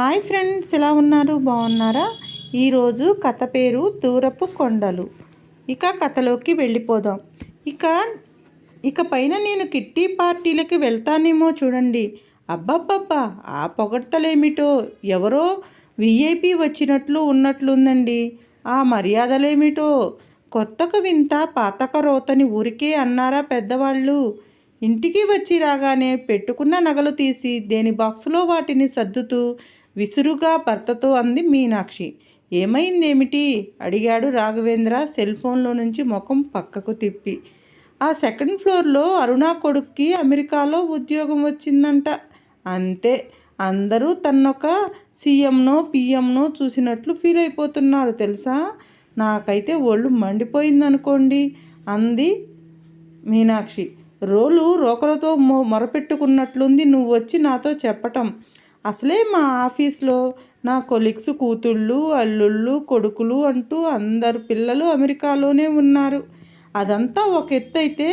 Hi friends ఎలా ఉన్నారు? బాగున్నారా? ఈరోజు కథ పేరు దూరపు కొండలు. ఇక కథలోకి వెళ్ళిపోదాం. ఇక ఇక పైన నేను కిట్టి పార్టీలకి వెళ్తానేమో చూడండి. అబ్బబ్బబ్బా ఆ పొగడ్తలేమిటో? ఎవరో విఐపి వచ్చినట్లు ఉన్నట్లుందండి. ఆ మర్యాదలేమిటో? కొత్తకు వింత పాతక రోతని ఊరికే అన్నారా పెద్దవాళ్ళు? ఇంటికి వచ్చి రాగానే పెట్టుకున్న నగలు తీసి దేని బాక్సులో వాటిని సర్దుతూ విసురుగా భర్తతో అంది మీనాక్షి. ఏమైందేమిటి? అడిగాడు రాఘవేంద్ర సెల్ ఫోన్లో నుంచి ముఖం పక్కకు తిప్పి. ఆ సెకండ్ ఫ్లోర్లో అరుణా కొడుక్కి అమెరికాలో ఉద్యోగం వచ్చిందంట. అంతే అందరూ తన్నొక సీఎంనో పిఎంనో చూసినట్లు ఫీల్ అయిపోతున్నారు తెలుసా? నాకైతే ఒళ్ళు మండిపోయిందనుకోండి అంది మీనాక్షి. రోలు రోకలతో మొ మొరపెట్టుకున్నట్లుంది నువ్వు వచ్చి నాతో చెప్పటం. అసలే మా ఆఫీస్లో నా కొలీగ్స్ కూతుళ్ళు అల్లుళ్ళు కొడుకులు అంటూ అందరు పిల్లలు అమెరికాలోనే ఉన్నారు. అదంతా ఒక ఎత్తు అయితే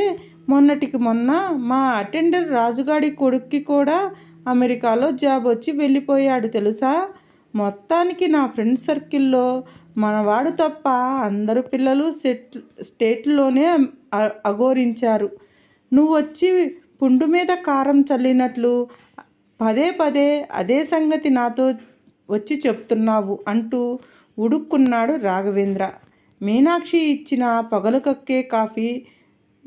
మొన్నటికి మొన్న మా అటెండర్ రాజుగాడి కొడుక్కి కూడా అమెరికాలో జాబ్ వచ్చి వెళ్ళిపోయాడు తెలుసా? మొత్తానికి నా ఫ్రెండ్ సర్కిల్లో మనవాడు తప్ప అందరు పిల్లలు సెట్ స్టేట్లోనే అఘోరించారు. నువ్వు వచ్చి పుండు మీద కారం చల్లినట్లు పదే పదే అదే సంగతి నాతో వచ్చి చెప్తున్నావు అంటూ ఉడుక్కున్నాడు రాఘవేంద్ర. మీనాక్షి ఇచ్చిన పగలు కక్కే కాఫీ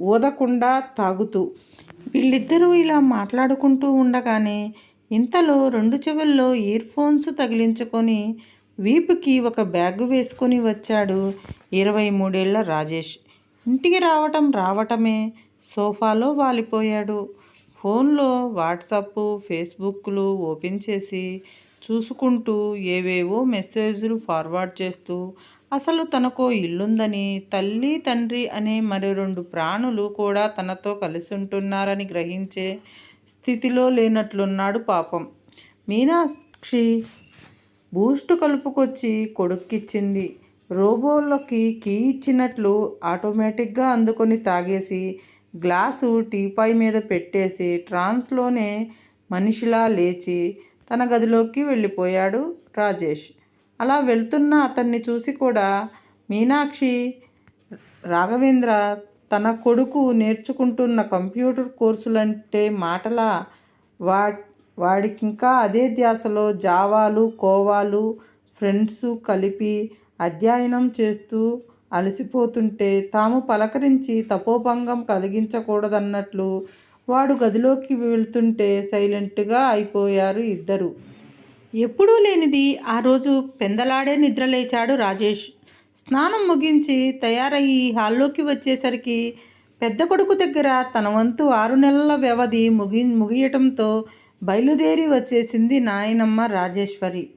ఊదకుండా తాగుతూ. వీళ్ళిద్దరూ ఇలా మాట్లాడుకుంటూ ఉండగానే ఇంతలో రెండు చెవుల్లో ఇయర్ ఫోన్స్ తగిలించుకొని వీపుకి ఒక బ్యాగ్ వేసుకొని వచ్చాడు ఇరవై మూడేళ్ళ రాజేష్. ఇంటికి రావటం రావటమే సోఫాలో వాలిపోయాడు. ఫోన్లో వాట్సాప్ ఫేస్బుక్లు ఓపెన్ చేసి చూసుకుంటూ ఏవేవో మెసేజ్లు ఫార్వర్డ్ చేస్తూ అసలు తనకో ఇల్లుందని తల్లి తండ్రి అనే మరి రెండు ప్రాణులు కూడా తనతో కలిసి ఉంటున్నారని గ్రహించే స్థితిలో లేనట్లున్నాడు పాపం. మీనాక్షి బూస్ట్ కలుపుకొచ్చి కొడుక్కిచ్చింది. రోబోలకి కీ ఇచ్చినట్లు ఆటోమేటిక్గా అందుకొని తాగేసి గ్లాసు టీపాయ్ మీద పెట్టేసి ట్రాన్స్లోనే మనిషిలా లేచి తన గదిలోకి వెళ్ళిపోయాడు రాజేష్. అలా వెళ్తున్న అతన్ని చూసి కూడా మీనాక్షి రాఘవేంద్ర తన కొడుకు నేర్చుకుంటున్న కంప్యూటర్ కోర్సులంటే మాటలా వా వాడికి ఇంకా అదే ధ్యాసలో జావాలు కోవాలు ఫ్రెండ్స్ కలిపి అధ్యయనం చేస్తూ అలసిపోతుంటే తాము పలకరించి తపోభంగం కలిగించకూడదన్నట్లు వాడు గదిలోకి వెళ్తుంటే సైలెంట్గా అయిపోయారు ఇద్దరు. ఎప్పుడూ లేనిది ఆ రోజు పెందలాడే నిద్రలేచాడు రాజేష్. స్నానం ముగించి తయారయ్యి హాల్లోకి వచ్చేసరికి పెద్ద కొడుకు దగ్గర తన వంతు ఆరు నెలల వ్యవధి ముగి ముగియటంతో బయలుదేరి వచ్చేసింది నాయనమ్మ రాజేశ్వరి.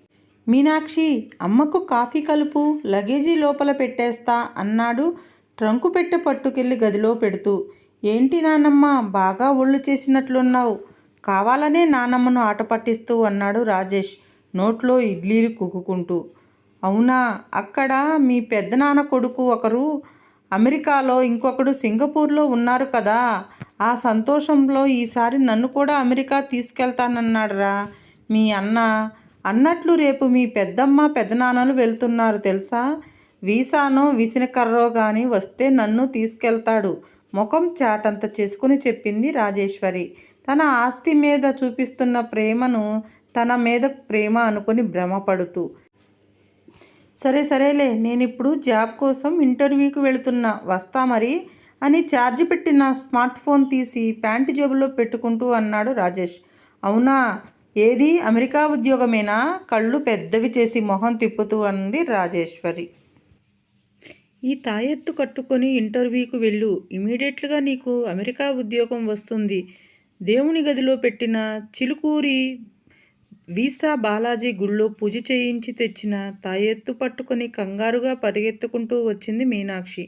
మీనాక్షి అమ్మకు కాఫీ కలుపు లగేజీ లోపల పెట్టేస్తా అన్నాడు. ట్రంకు పెట్టె పట్టుకెళ్ళి గదిలో పెడుతూ ఏంటి నానమ్మ బాగా ఒళ్ళు చేసినట్లున్నావు. కావాలనే నానమ్మను ఆట పట్టిస్తూ అన్నాడు రాజేష్ నోట్లో ఇడ్లీలు కుక్కుకుంటూ. అవునా అక్కడ మీ పెద్దనాన్న కొడుకు ఒకరు అమెరికాలో ఇంకొకడు సింగపూర్లో ఉన్నారు కదా. ఆ సంతోషంలో ఈసారి నన్ను కూడా అమెరికా తీసుకెళ్తానన్నాడురా. మీ అన్న అన్నట్లు రేపు మీ పెద్దమ్మ పెద్దనాన్నలు వెళ్తున్నారు తెలుసా? వీసానో విసినకర్రో కానీ వస్తే నన్ను తీసుకెళ్తాడు. ముఖం చాటంత చేసుకుని చెప్పింది రాజేశ్వరి. తన ఆస్తి మీద చూపిస్తున్న ప్రేమను తన మీద ప్రేమ అనుకుని భ్రమపడుతూ. సరే సరేలే నేను ఇప్పుడు జాబ్ కోసం ఇంటర్వ్యూకి వెళుతున్నా. వస్తా మరి అని ఛార్జ్ పెట్టిన స్మార్ట్ ఫోన్ తీసి ప్యాంటు జేబులో పెట్టుకుంటూ అన్నాడు రాజేష్. అవునా? ఏది? అమెరికా ఉద్యోగమేనా? కళ్ళు పెద్దవి చేసి మొహం తిప్పుతూ అంది రాజేశ్వరి. ఈ తాయెత్తు కట్టుకొని ఇంటర్వ్యూకి వెళ్ళు. ఇమీడియట్లుగా నీకు అమెరికా ఉద్యోగం వస్తుంది. దేవుని గదిలో పెట్టిన చిలుకూరి వీసా బాలాజీ గుళ్ళో పూజ చేయించి తెచ్చిన తాయెత్తు పట్టుకొని కంగారుగా పరిగెత్తుకుంటూ వచ్చింది మీనాక్షి.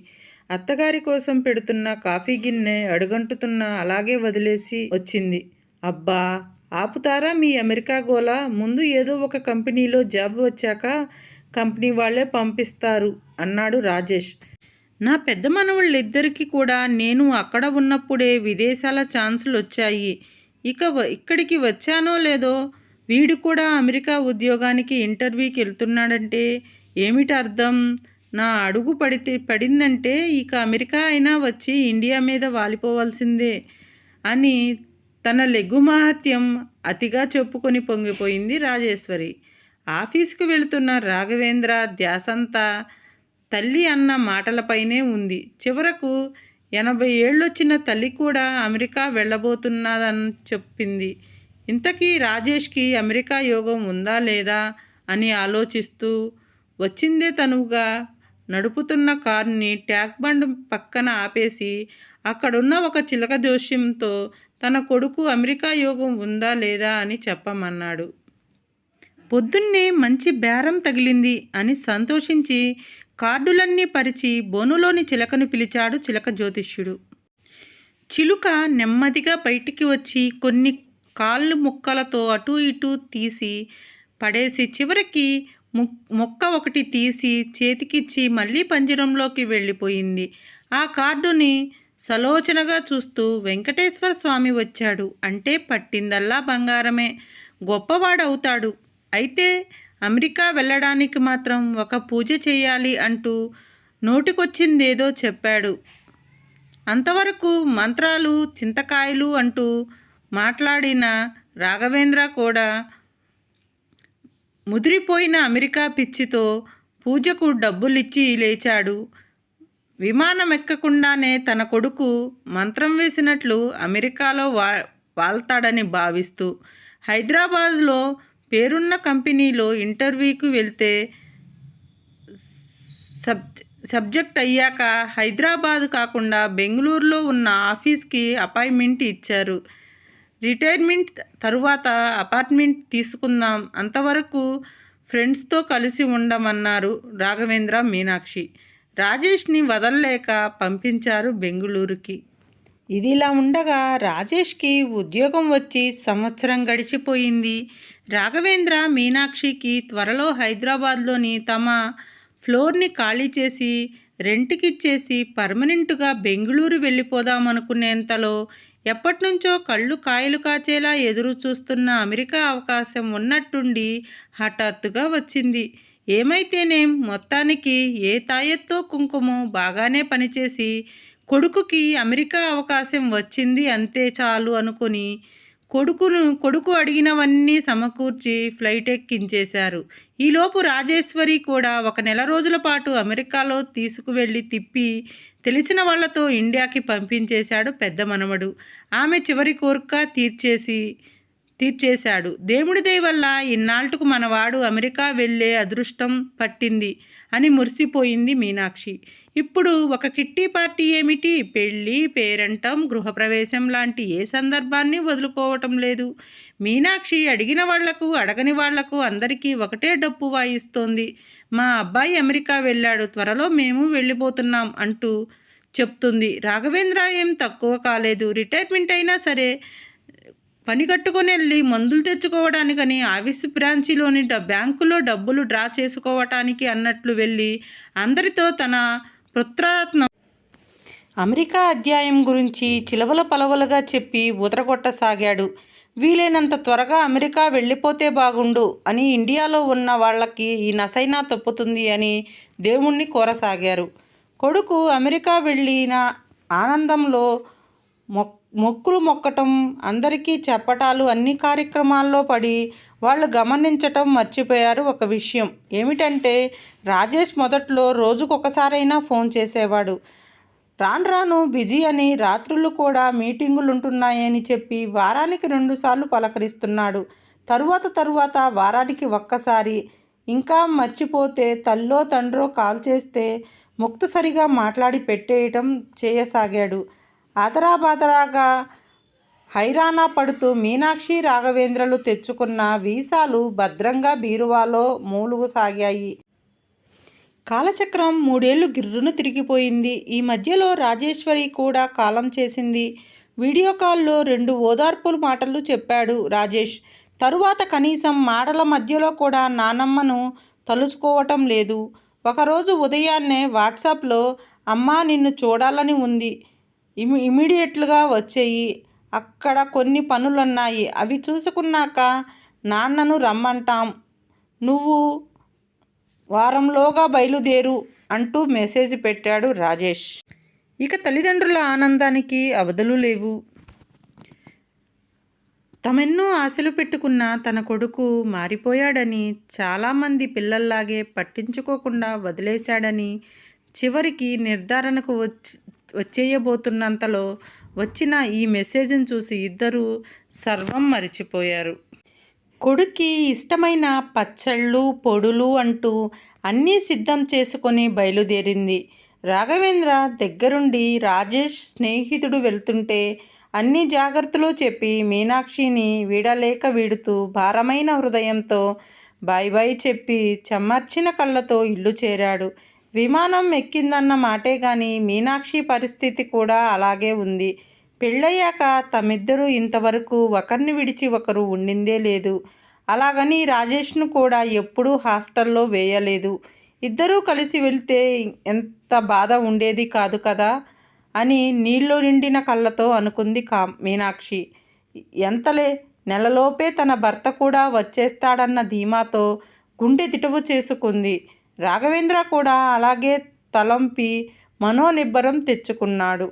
అత్తగారి కోసం పెడుతున్న కాఫీ గిన్నె అడుగంటుతున్న అలాగే వదిలేసి వచ్చింది. అబ్బా! ఆపుతారా మీ అమెరికా గోల ముందు ఏదో ఒక కంపెనీలో జాబ్ వచ్చాక కంపెనీ వాళ్ళే పంపిస్తారు అన్నాడు రాజేష్. నా పెద్ద మనవాళ్ళిద్దరికీ కూడా నేను అక్కడ ఉన్నప్పుడే విదేశాల ఛాన్సులు వచ్చాయి. ఇక ఇక్కడికి వచ్చానో లేదో? వీడు కూడా అమెరికా ఉద్యోగానికి ఇంటర్వ్యూకి వెళ్తున్నాడంటే ఏమిటి అర్థం? నా అడుగు పడితే పడిందంటే ఇక అమెరికా అయినా వచ్చి ఇండియా మీద వాలిపోవాల్సిందే అని తన లెగ్గుమాహత్యం అతిగా చెప్పుకొని పొంగిపోయింది రాజేశ్వరి. ఆఫీస్కు వెళుతున్న రాఘవేంద్ర ధ్యాసంతా తల్లి అన్న మాటలపైనే ఉంది. చివరకు ఎనభై ఏళ్ళొచ్చిన తల్లి కూడా అమెరికా వెళ్ళబోతున్నదని చెప్పింది. ఇంతకీ రాజేష్కి అమెరికా యోగం ఉందా లేదా అని ఆలోచిస్తూ వచ్చిందే తనువుగా నడుపుతున్న కారుని ట్యాక్ బండ్ పక్కన ఆపేసి అక్కడున్న ఒక చిలక దోష్యంతో తన కొడుకు అమెరికా యోగం ఉందా లేదా అని చెప్పమన్నాడు. పొద్దున్నే మంచి బేరం తగిలింది అని సంతోషించి కార్డులన్నీ పరిచి బోనులోని చిలకను పిలిచాడు చిలక జ్యోతిష్యుడు. చిలుక నెమ్మదిగా బయటికి వచ్చి కొన్ని కాళ్ళు ముక్కలతో అటు ఇటు తీసి పడేసి చివరికి మొక్క ఒకటి తీసి చేతికిచ్చి మళ్ళీ పంజరంలోకి వెళ్ళిపోయింది. ఆ కార్డుని సలోచనగా చూస్తూ వెంకటేశ్వర స్వామి వచ్చాడు. అంటే పట్టిందల్లా బంగారమే. గొప్పవాడవుతాడు. అయితే అమెరికా వెళ్ళడానికి మాత్రం ఒక పూజ చేయాలి అంటూ నోటికొచ్చిందేదో చెప్పాడు. అంతవరకు మంత్రాలు చింతకాయలు అంటూ మాట్లాడిన రాఘవేంద్ర కూడా ముదిరిపోయిన అమెరికా పిచ్చితో పూజకు డబ్బులిచ్చి లేచాడు. విమానం ఎక్కకుండానే తన కొడుకు మంత్రం వేసినట్లు అమెరికాలో వా వాళ్తాడని భావిస్తూ హైదరాబాద్లో పేరున్న కంపెనీలో ఇంటర్వ్యూకి వెళ్తే సబ్ సబ్జెక్ట్ అయ్యాక హైదరాబాద్ కాకుండా బెంగళూరులో ఉన్న ఆఫీస్కి అపాయింట్మెంట్ ఇచ్చారు. రిటైర్మెంట్ తరువాత అపార్ట్మెంట్ తీసుకుందాం అంతవరకు ఫ్రెండ్స్తో కలిసి ఉండమన్నారు రాఘవేంద్ర మీనాక్షి. రాజేష్ని వదలలేక పంపించారు బెంగళూరుకి. ఇదిలా ఉండగా రాజేష్కి ఉద్యోగం వచ్చి సంవత్సరం గడిచిపోయింది. రాఘవేంద్ర మీనాక్షికి త్వరలో హైదరాబాద్లోని తమ ఫ్లోర్ని ఖాళీ చేసి రెంట్కిచ్చేసి పర్మనెంట్గా బెంగళూరు వెళ్ళిపోదామనుకునేంతలో ఎప్పటినుంచో కళ్ళు కాయలు కాచేలా ఎదురు చూస్తున్న అమెరికా అవకాశం ఉన్నట్టుండి హఠాత్తుగా వచ్చింది. ఏమైతేనేం మొత్తానికి ఏ తాయెత్తో కుంకుమ బాగానే పనిచేసి కొడుకుకి అమెరికా అవకాశం వచ్చింది అంతే చాలు అనుకొని కొడుకును కొడుకు అడిగినవన్నీ సమకూర్చి ఫ్లైట్ ఎక్కించేశారు. ఈలోపు రాజేశ్వరి కూడా ఒక నెల రోజుల పాటు అమెరికాలో తీసుకువెళ్ళి తిప్పి తెలిసిన వాళ్ళతో ఇండియాకి పంపించేశాడు పెద్ద మనవడు. ఆమె చివరి కోరిక తీర్చేసి తీర్చేశాడు. దేవుడి దయ వల్ల ఇన్నాళ్టుకు మనవాడు అమెరికా వెళ్ళే అదృష్టం పట్టింది అని మురిసిపోయింది మీనాక్షి. ఇప్పుడు ఒక కిట్టి పార్టీ ఏమిటి? పెళ్ళి పేరంటం గృహప్రవేశం లాంటి ఏ సందర్భాన్ని వదులుకోవటం లేదు. మీనాక్షి అడిగిన వాళ్ళకు అడగని వాళ్ళకు అందరికీ ఒకటే డప్పు వాయిస్తోంది. మా అబ్బాయి అమెరికా వెళ్ళాడు త్వరలో మేము వెళ్ళిపోతున్నాం అంటూ చెప్తుంది. రాఘవేంద్ర ఏం తక్కువ కాలేదు. రిటైర్మెంట్ అయినా సరే పని కట్టుకొని వెళ్ళి మందులు తెచ్చుకోవడానికని ఆఫీస్ బ్రాంచిలోని బ్యాంకులో డబ్బులు డ్రా చేసుకోవటానికి అన్నట్లు వెళ్ళి అందరితో తన పుత్రరత్నం అమెరికా అధ్యాయం గురించి చిలవల పలవలుగా చెప్పి ఉదరగొట్టసాగాడు. వీలైనంత త్వరగా అమెరికా వెళ్ళిపోతే బాగుండు అని ఇండియాలో ఉన్న వాళ్ళకి ఈ నసైనా తప్పుతుంది అని దేవుణ్ణి కోరసాగారు. కొడుకు అమెరికా వెళ్ళిన ఆనందంలో మొక్ మొక్కులు మొక్కటం అందరికీ చెప్పటాలు అన్ని కార్యక్రమాల్లో పడి వాళ్ళు గమనించటం మర్చిపోయారు ఒక విషయం. ఏమిటంటే రాజేష్ మొదట్లో రోజుకొకసారైనా ఫోన్ చేసేవాడు. రాను రాను బిజీ అని రాత్రులు కూడా మీటింగులు ఉంటున్నాయని చెప్పి వారానికి రెండుసార్లు పలకరిస్తున్నాడు. తరువాత తరువాత వారానికి ఒక్కసారి. ఇంకా మర్చిపోతే తల్లో తండ్రో కాల్ చేస్తే ముక్తసరిగా మాట్లాడి పెట్టేయటం చేయసాగాడు. ఆదరాబాదరాగా హైరానా పడుతూ మీనాక్షి రాఘవేంద్రలు తెచ్చుకున్న వీసాలు భద్రంగా బీరువాలో మూలుగు సాగాయి. కాలచక్రం మూడేళ్ళు గిర్రును తిరిగిపోయింది. ఈ మధ్యలో రాజేశ్వరి కూడా కాలం చేసింది. వీడియో కాల్లో రెండు ఓదార్పుల మాటలు చెప్పాడు రాజేష్. తరువాత కనీసం మాటల మధ్యలో కూడా నానమ్మను తలుచుకోవటం లేదు. ఒకరోజు ఉదయాన్నే వాట్సాప్లో అమ్మా నిన్ను చూడాలని ఉంది. ఇమి ఇమీడియట్లుగా వచ్చేయి. అక్కడ కొన్ని పనులున్నాయి. అవి చూసుకున్నాక నాన్నను రమ్మంటాం. నువ్వు వారంలోగా బయలుదేరు అంటూ మెసేజ్ పెట్టాడు రాజేష్. ఇక తల్లిదండ్రుల ఆనందానికి అవధులు లేవు. తమెన్నో ఆశలు పెట్టుకున్న తన కొడుకు మారిపోయాడని చాలామంది పిల్లల్లాగే పట్టించుకోకుండా వదిలేశాడని చివరికి నిర్ధారణకు వచ్చి వచ్చేయబోతున్నంతలో వచ్చిన ఈ మెసేజ్ని చూసి ఇద్దరూ సర్వం మరిచిపోయారు. కొడుక్కి ఇష్టమైన పచ్చళ్ళు పొడులు అంటూ అన్నీ సిద్ధం చేసుకొని బయలుదేరింది. రాఘవేంద్ర దగ్గరుండి రాజేష్ స్నేహితుడు వెళ్తుంటే అన్ని జాగ్రత్తలు చెప్పి మీనాక్షిని వీడలేక వీడుతూ భారమైన హృదయంతో బాయ్ బాయ్ చెప్పి చెమ్మర్చిన కళ్ళతో ఇల్లు చేరాడు. విమానం ఎక్కిందన్న మాటే కానీ మీనాక్షి పరిస్థితి కూడా అలాగే ఉంది. పెళ్ళయ్యాక తమిద్దరూ ఇంతవరకు ఒకరిని విడిచి ఒకరు ఉండిందే లేదు. అలాగని రాజేష్ను కూడా ఎప్పుడూ హాస్టల్లో వేయలేదు. ఇద్దరూ కలిసి వెళ్తే ఎంత బాధ ఉండేది కాదు కదా? అని నీళ్ళు నిండిన కళ్ళతో అనుకుంది కా మీనాక్షి. ఎంతలే నెలలోపే తన భర్త కూడా వచ్చేస్తాడన్న ధీమాతో గుండె తిటవు చేసుకుంది. రాఘవేంద్ర కూడా అలాగే తలంపి మనోనిబ్బరం తెచ్చుకున్నాడు.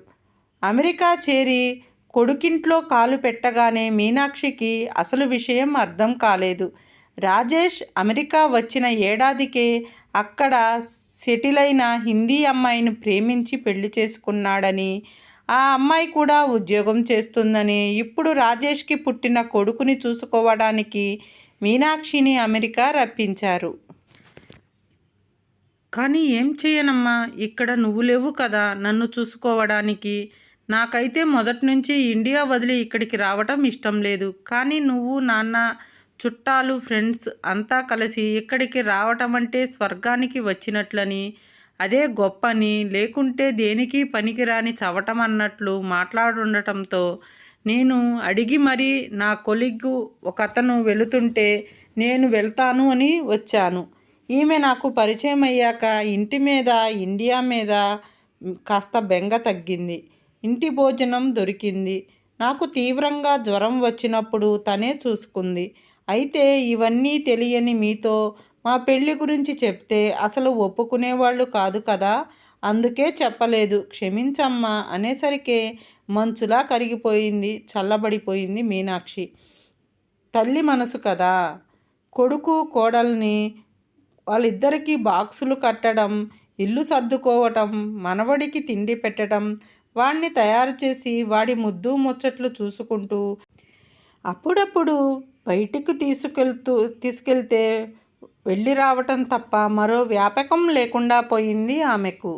అమెరికా చేరి కొడుకింట్లో కాలు పెట్టగానే మీనాక్షికి అసలు విషయం అర్థం కాలేదు. రాజేష్ అమెరికా వచ్చిన ఏడాదికే అక్కడ సెటిల్ అయిన హిందీ అమ్మాయిని ప్రేమించి పెళ్ళి చేసుకున్నాడని ఆ అమ్మాయి కూడా ఉద్యోగం చేస్తుందని ఇప్పుడు రాజేష్కి పుట్టిన కొడుకుని చూసుకోవడానికి మీనాక్షిని అమెరికా రప్పించారు. కానీ ఏం చేయనమ్మా? ఇక్కడ నువ్వు లేవు కదా నన్ను చూసుకోవడానికి. నాకైతే మొదటి నుంచి ఇండియా వదిలి ఇక్కడికి రావటం ఇష్టం లేదు. కానీ నువ్వు నాన్న చుట్టాలు ఫ్రెండ్స్ అంతా కలిసి ఇక్కడికి రావటం అంటే స్వర్గానికి వచ్చినట్లని అదే గొప్పని లేకుంటే దేనికి పనికిరాని చవటం అన్నట్లు మాట్లాడుండటంతో నేను అడిగి మరీ నా కొలిగ్గు ఒక అతను వెళుతుంటే నేను వెళ్తాను అని వచ్చాను. ఈమె నాకు పరిచయం అయ్యాక ఇంటి మీద ఇండియా మీద కాస్త బెంగ తగ్గింది. ఇంటి భోజనం దొరికింది. నాకు తీవ్రంగా జ్వరం వచ్చినప్పుడు తనే చూసుకుంది. అయితే ఇవన్నీ తెలియని మీతో మా పెళ్ళి గురించి చెప్తే అసలు ఒప్పుకునేవాళ్ళు కాదు కదా? అందుకే చెప్పలేదు. క్షమించమ్మా అనేసరికే మంచులా కరిగిపోయింది చల్లబడిపోయింది మీనాక్షి. తల్లి మనసు కదా? కొడుకు కోడల్ని వాళ్ళిద్దరికీ బాక్సులు కట్టడం ఇల్లు సర్దుకోవటం మనవడికి తిండి పెట్టడం వాడిని తయారు చేసి వాడి ముద్దు ముచ్చట్లు చూసుకుంటూ అప్పుడప్పుడు బయటికి తీసుకెళ్తూ తీసుకెళ్తే వెళ్ళి రావటం తప్ప మరో వ్యాపకం లేకుండా పోయింది ఆమెకు.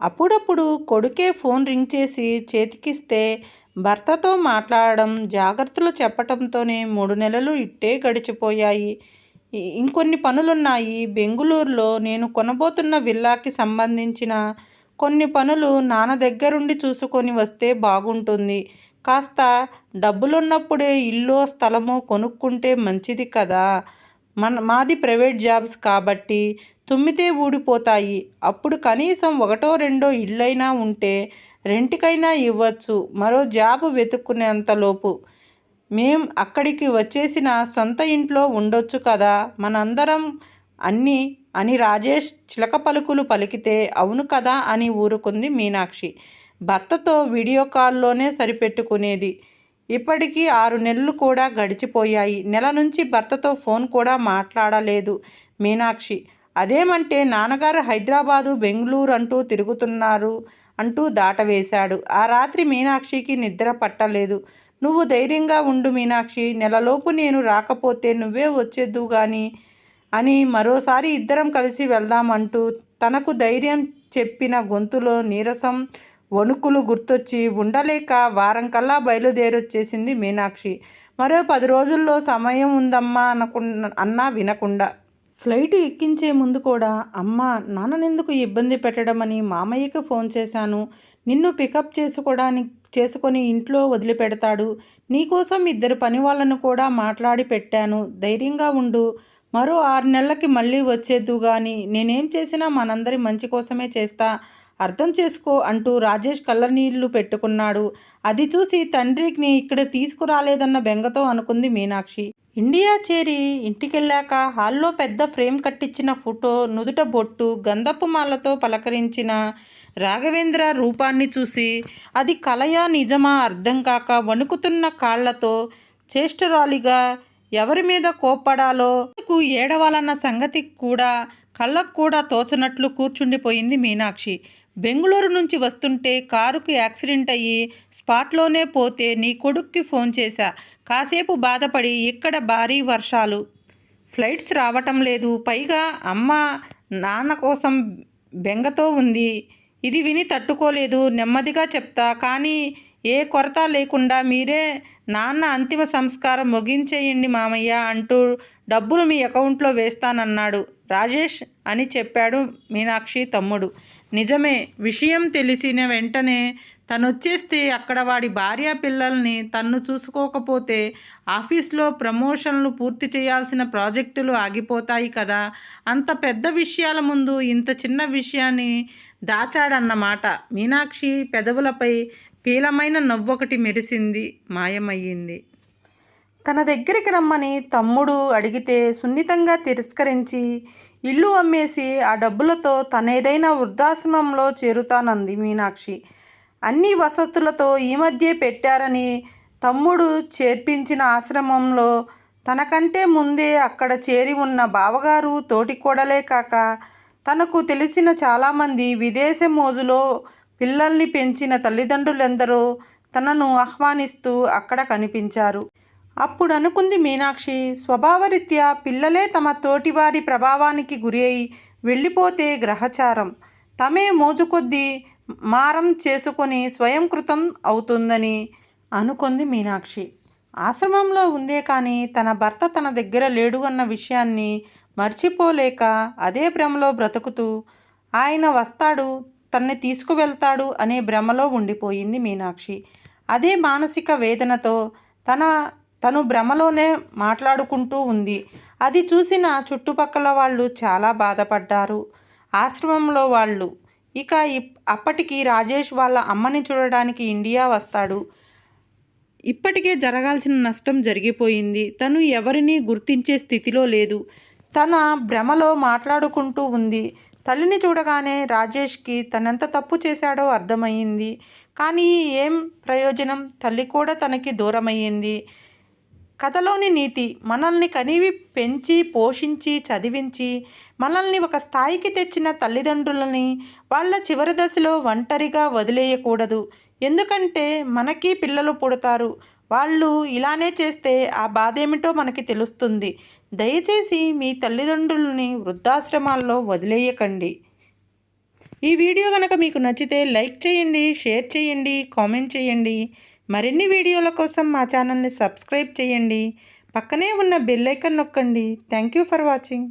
అప్పుడప్పుడు కొడుకే ఫోన్ రింగ్ చేసి చేతికిస్తే భర్తతో మాట్లాడడం జాగ్రత్తలు చెప్పటంతోనే మూడు నెలలు ఇట్టే గడిచిపోయాయి. ఇంకొన్ని పనులున్నాయి. బెంగుళూరులో నేను కొనబోతున్న విల్లాకి సంబంధించిన కొన్ని పనులు నాన్న దగ్గరుండి చూసుకొని వస్తే బాగుంటుంది. కాస్త డబ్బులున్నప్పుడే ఇల్లు స్థలము కొనుక్కుంటే మంచిది కదా. మన మాది ప్రైవేట్ జాబ్స్ కాబట్టి తుమ్మితే ఊడిపోతాయి. అప్పుడు కనీసం ఒకటో రెండో ఇళ్ళైనా ఉంటే రెంట్కైనా ఇవ్వచ్చు. మరో జాబు వెతుక్కునేంతలోపు మేం అక్కడికి వచ్చేసిన సొంత ఇంట్లో ఉండొచ్చు కదా? మనందరం అన్నీ అని రాజేష్ చిలక పలుకులు పలికితే అవును కదా అని ఊరుకుంది మీనాక్షి. భర్తతో వీడియో కాల్లోనే సరిపెట్టుకునేది. ఇప్పటికీ ఆరు నెలలు కూడా గడిచిపోయాయి. నెల నుంచి భర్తతో ఫోన్ కూడా మాట్లాడలేదు మీనాక్షి. అదేమంటే నాన్నగారు హైదరాబాదు బెంగళూరు అంటూ తిరుగుతున్నారు అంటూ దాటవేశాడు. ఆ రాత్రి మీనాక్షికి నిద్ర పట్టలేదు. నువ్వు ధైర్యంగా ఉండు మీనాక్షి. నెలలోపు నేను రాకపోతే నువ్వే వచ్చేద్దు కానీ అని మరోసారి ఇద్దరం కలిసి వెళ్దామంటూ తనకు ధైర్యం చెప్పిన గొంతులో నీరసం వణుకులు గుర్తొచ్చి ఉండలేక వారం కల్లా బయలుదేరొచ్చేసింది మీనాక్షి. మరో పది రోజుల్లో సమయం ఉందమ్మా అనకు అన్నా వినకుండా. ఫ్లైట్ ఎక్కించే ముందు కూడా అమ్మ నాన్ననెందుకు ఇబ్బంది పెట్టడమని మామయ్యకి ఫోన్ చేశాను. నిన్ను పికప్ చేసుకోవడానికి చేసుకొని ఇంట్లో వదిలిపెడతాడు. నీకోసం ఇద్దరు పని వాళ్ళను కూడా మాట్లాడి పెట్టాను. ధైర్యంగా ఉండు. మరో ఆరు నెలలకి మళ్ళీ వచ్చేద్దు కానీ నేనేం చేసినా మనందరి మంచి కోసమే చేస్తా. అర్థం చేసుకో అంటూ రాజేష్ కళ్ళనీళ్ళు పెట్టుకున్నాడు. అది చూసి తండ్రికి ఇక్కడ తీసుకురాలేదన్న బెంగతో అనుకుంది మీనాక్షి. ఇండియా చేరి ఇంటికెళ్ళాక హాల్లో పెద్ద ఫ్రేమ్ కట్టించిన ఫోటో నుదుట బొట్టు గంధపు మాలతో పలకరించిన రాఘవేంద్ర రూపాన్ని చూసి అది కలయా నిజమా అర్థం కాక వణుకుతున్న కాళ్ళతో చేష్టరాలిగా ఎవరి మీద కోప్పడాలో ఏడవాలన్న సంగతి కూడా కళ్ళకు కూడా తోచనట్లు కూర్చుండిపోయింది మీనాక్షి. బెంగళూరు నుంచి వస్తుంటే కారుకు యాక్సిడెంట్ అయ్యి స్పాట్లోనే పోతే నీ కొడుక్కి ఫోన్ చేశా. కాసేపు బాధపడి ఇక్కడ భారీ వర్షాలు. ఫ్లైట్స్ రావటం లేదు. పైగా అమ్మ నాన్న కోసం బెంగతో ఉంది. ఇది విని తట్టుకోలేదు. నెమ్మదిగా చెప్తా. కానీ ఏ కొరత లేకుండా మీరే నాన్న అంతిమ సంస్కారం ముగించేయండి మామయ్య అంటూ డబ్బులు మీ అకౌంట్లో వేస్తానన్నాడు. రాజేష్ అని చెప్పాడు మీనాక్షి తమ్ముడు. నిజమే విషయం తెలిసిన వెంటనే తనొచ్చేస్తే అక్కడ వాడి భార్య పిల్లల్ని తన్ను చూసుకోకపోతే ఆఫీస్లో ప్రమోషన్లు పూర్తి చేయాల్సిన ప్రాజెక్టులు ఆగిపోతాయి కదా. అంత పెద్ద విషయాల ముందు ఇంత చిన్న విషయాన్ని దాచాడన్నమాట. మీనాక్షి పెదవులపై పీలమైన నవ్వొకటి మెరిసింది మాయమయ్యింది. తన దగ్గరికి రమ్మని తమ్ముడు అడిగితే సున్నితంగా తిరస్కరించి ఇల్లు అమ్మేసి ఆ డబ్బులతో తనేదైనా వృద్ధాశ్రమంలో చేరుతానంది మీనాక్షి. అన్ని వసతులతో ఈ మధ్య పెట్టారని తమ్ముడు చేర్పించిన ఆశ్రమంలో తనకంటే ముందే అక్కడ చేరి ఉన్న బావగారు తోటి కూడలే కాక తనకు తెలిసిన చాలామంది విదేశ మోజులో పిల్లల్ని పెంచిన తల్లిదండ్రులెందరో తనను ఆహ్వానిస్తూ అక్కడ కనిపించారు. అప్పుడు అనుకుంది మీనాక్షి. స్వభావరీత్యా పిల్లలే తమ తోటివారి ప్రభావానికి గురి అయి వెళ్ళిపోతే గ్రహచారం. తమే మోజుకొద్దీ మారం చేసుకొని స్వయం కృతం అవుతుందని అనుకుంది మీనాక్షి. ఆశ్రమంలో ఉందే కానీ తన భర్త తన దగ్గర లేడు అన్న విషయాన్ని మర్చిపోలేక అదే భ్రమలో బ్రతుకుతూ ఆయన వస్తాడు తన్ని తీసుకువెళ్తాడు అనే భ్రమలో ఉండిపోయింది మీనాక్షి. అదే మానసిక వేదనతో తన తను భ్రమలోనే మాట్లాడుకుంటూ ఉంది. అది చూసిన చుట్టుపక్కల వాళ్ళు చాలా బాధపడ్డారు. ఆశ్రమంలో వాళ్ళు ఇక ఇప్ అప్పటికి రాజేష్ వాళ్ళ అమ్మని చూడడానికి ఇండియా వస్తాడు. ఇప్పటికే జరగాల్సిన నష్టం జరిగిపోయింది. తను ఎవరిని గుర్తించే స్థితిలో లేదు. తన భ్రమలో మాట్లాడుకుంటూ ఉంది. తల్లిని చూడగానే రాజేష్కి తనెంత తప్పు చేశాడో అర్థమయ్యింది కానీ ఏం ప్రయోజనం? తల్లి కూడా తనకి దూరమయ్యింది. కథలోని నీతి మనల్ని కనివి పెంచి పోషించి చదివించి మనల్ని ఒక స్థాయికి తెచ్చిన తల్లిదండ్రులని వాళ్ళ చివరి దశలో ఒంటరిగా వదిలేయకూడదు. ఎందుకంటే మనకి పిల్లలు పుడతారు. వాళ్ళు ఇలానే చేస్తే ఆ బాధ ఏమిటో మనకి తెలుస్తుంది. దయచేసి మీ తల్లిదండ్రులని వృద్ధాశ్రమాల్లో వదిలేయకండి. ఈ వీడియో కనుక మీకు నచ్చితే లైక్ చేయండి షేర్ చేయండి కామెంట్ చేయండి. మరిన్ని వీడియోల కోసం మా ఛానల్ని సబ్స్క్రైబ్ చేయండి. పక్కనే ఉన్న బెల్ ఐకన్ నొక్కండి. Thank you for watching.